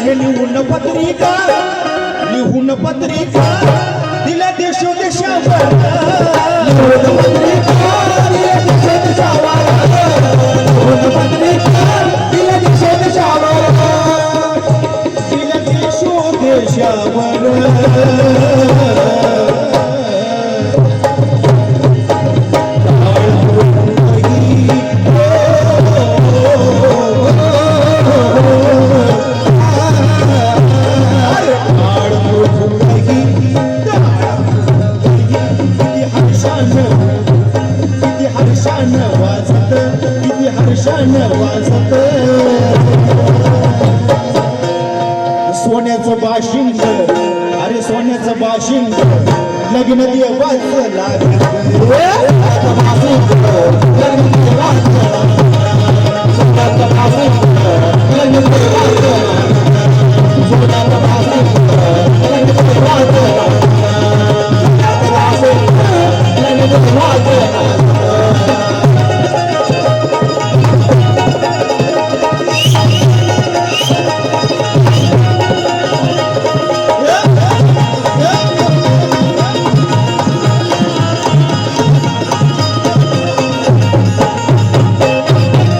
आहे लिहून पत्रिका लिहून पत्रिका दिल्या देशो देशावर. लिहून पत्रिका दिल्या देशो देशावर. लिहून पत्रिका दिल्या देशो देशावर. सोन्याचं बाशिंग अरे सोन्याचं बाशिंग लग्न दे वाच